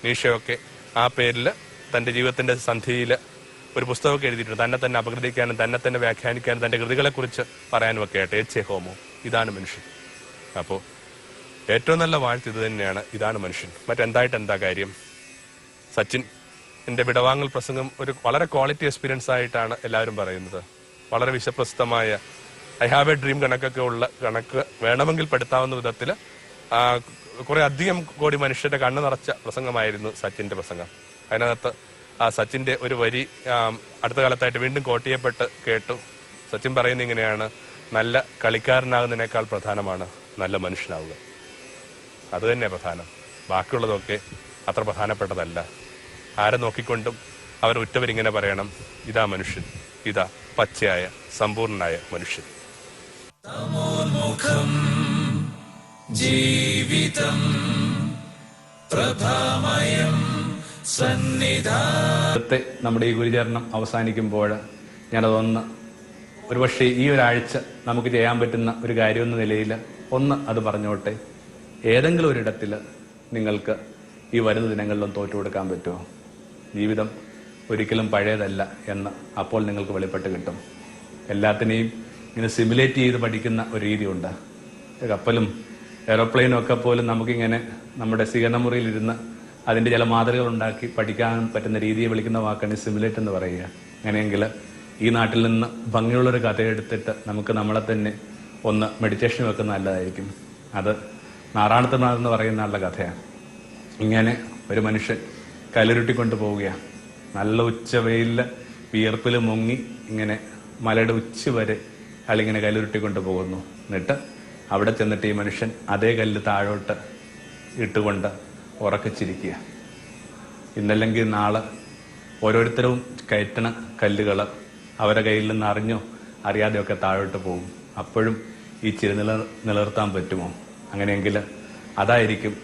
നീഷയൊക്കെ ആ പേരിൽ തന്റെ ജീവിതത്തിന്റെ സന്ധിയിൽ ഒരു പുസ്തകമൊക്കെ എഴുതിയിട്ടുണ്ട്. തന്നെ തന്നെ അപഗ്രഥിക്കാനും തന്നെ തന്നെ വ്യാഖ്യാനിക്കാനും തന്റെ കൃതികളെക്കുറിച്ച് പറയാനും ഒക്കെ ആയിട്ട് എച്ച് എ ഹോമോ ഇതാണ് മനുഷ്യൻ. അപ്പോൾ ഏറ്റവും നല്ല വാഴ്ത്ത് ഇത് തന്നെയാണ്. ഇതാണ് മനുഷ്യൻ. മറ്റെന്തായിട്ട് എന്താ കാര്യം? സച്ചിൻ എന്റെ വിടവാങ്ങൽ പ്രസംഗം ഒരു വളരെ ക്വാളിറ്റി എക്സ്പീരിയൻസ് ആയിട്ടാണ് എല്ലാവരും പറയുന്നത്. വളരെ വിശപ്രസ്തമായ ഐ ഹാവ് എ ഡ്രീം കണക്കൊക്കെ ഉള്ള കണക്ക് വേണമെങ്കിൽ പെടുത്താവുന്ന വിധത്തിൽ കുറെ അധികം കോടി മനുഷ്യരുടെ കണ്ണു നിറച്ച പ്രസംഗമായിരുന്നു സച്ചിന്റെ പ്രസംഗം. അതിനകത്ത് ആ സച്ചിന്റെ ഒരു വരി അടുത്ത കാലത്തായിട്ട് വീണ്ടും കോട്ടിയപ്പെട്ട് കേട്ടു. സച്ചിൻ പറയുന്ന ഇങ്ങനെയാണ് നല്ല കളിക്കാരനാകുന്നതിനേക്കാൾ പ്രധാനമാണ് നല്ല മനുഷ്യനാവുക. അത് തന്നെ പ്രധാനം. ബാക്കിയുള്ളതൊക്കെ അത്ര പ്രധാനപ്പെട്ടതല്ല. ആരെ നോക്കിക്കൊണ്ടും അവർ ഉറ്റവരിങ്ങനെ പറയണം ഇതാ മനുഷ്യൻ ഇതാ പച്ചയായ സമ്പൂർണനായ മനുഷ്യൻ. ജീവിതം പ്രഭാമയം സന്നിധാനത്തെ നമ്മുടെ ഈ ഗുരുചരണം അവസാനിക്കുമ്പോൾ ഞാനതൊന്ന് ഒരുപക്ഷെ ഈ ഒരാഴ്ച നമുക്ക് ചെയ്യാൻ പറ്റുന്ന ഒരു കാര്യം എന്ന നിലയിൽ ഒന്ന് അത് പറഞ്ഞോട്ടെ. ഏതെങ്കിലും ഒരിടത്തിൽ നിങ്ങൾക്ക് ഈ വരുന്ന ദിനങ്ങളിലും തോറ്റു കൊടുക്കാൻ പറ്റുമോ? ജീവിതം ഒരിക്കലും പഴയതല്ല എന്ന് അപ്പോൾ നിങ്ങൾക്ക് വെളിപ്പെട്ട് കിട്ടും. എല്ലാത്തിനെയും ഇങ്ങനെ സിമുലേറ്റ് ചെയ്ത് പഠിക്കുന്ന ഒരു രീതിയുണ്ട്. കപ്പലും എയ്റോപ്ലെയിനും ഒക്കെ പോലും നമുക്കിങ്ങനെ നമ്മുടെ സ്വീകരണ മുറിയിലിരുന്ന് അതിന്റെ ചില മാതൃകകൾ ഉണ്ടാക്കി പഠിക്കാൻ പറ്റുന്ന രീതിയെ വിളിക്കുന്ന വാക്കാണ് സിമുലേറ്റ് എന്ന് പറയുക. അങ്ങനെയെങ്കിൽ ഈ നാട്ടിൽ നിന്ന് ഭംഗിയുള്ളൊരു കഥ എടുത്തിട്ട് നമുക്ക് നമ്മളെ തന്നെ ഒന്ന് മെഡിറ്റേഷൻ വെക്കുന്ന നല്ലതായിരിക്കും. അത് നാറാണത്തനാഥ് എന്ന് പറയുന്ന ആളുടെ കഥയാണ്. ഇങ്ങനെ ഒരു മനുഷ്യൻ കലരുട്ടിക്കൊണ്ട് പോവുകയാണ്. നല്ല ഉച്ചവെയിലിൽ വിയർപ്പിൽ മുങ്ങി ഇങ്ങനെ മലയുടെ ഉച്ച വരെ അയാളിങ്ങനെ കല്ലുരുട്ടിക്കൊണ്ട് പോകുന്നു. എന്നിട്ട് അവിടെ ചെന്നിട്ട് ഈ മനുഷ്യൻ അതേ കല്ല് താഴോട്ട് ഇട്ടുകൊണ്ട് ഉറക്കിച്ചിരിക്കുക. ഇന്നല്ലെങ്കിൽ നാളെ ഓരോരുത്തരും കയറ്റണ കല്ലുകൾ അവരുടെ കയ്യിൽ നിന്ന് അറിഞ്ഞോ അറിയാതെയൊക്കെ താഴോട്ട് പോകും. അപ്പോഴും ഈ ചിരി നില നിലനിർത്താൻ പറ്റുമോ? അങ്ങനെയെങ്കിൽ അതായിരിക്കും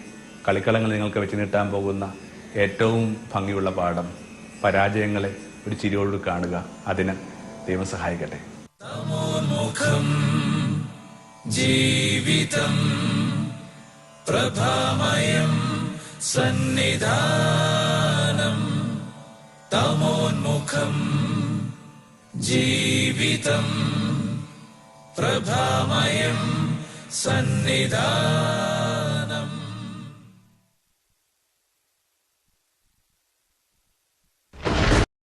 കളിക്കളങ്ങൾ നിങ്ങൾക്ക് വെച്ച് നീട്ടാൻ പോകുന്ന ഏറ്റവും ഭംഗിയുള്ള പാഠം. പരാജയങ്ങളെ ഒരു ചിരിയോട് കാണുക. അതിന് ദൈവം സഹായിക്കട്ടെ. ജീവിതം പ്രഭാമയം സന്നിധാനം തമോന്മുഖം ജീവിതം പ്രഭാമയം സന്നിധാനം.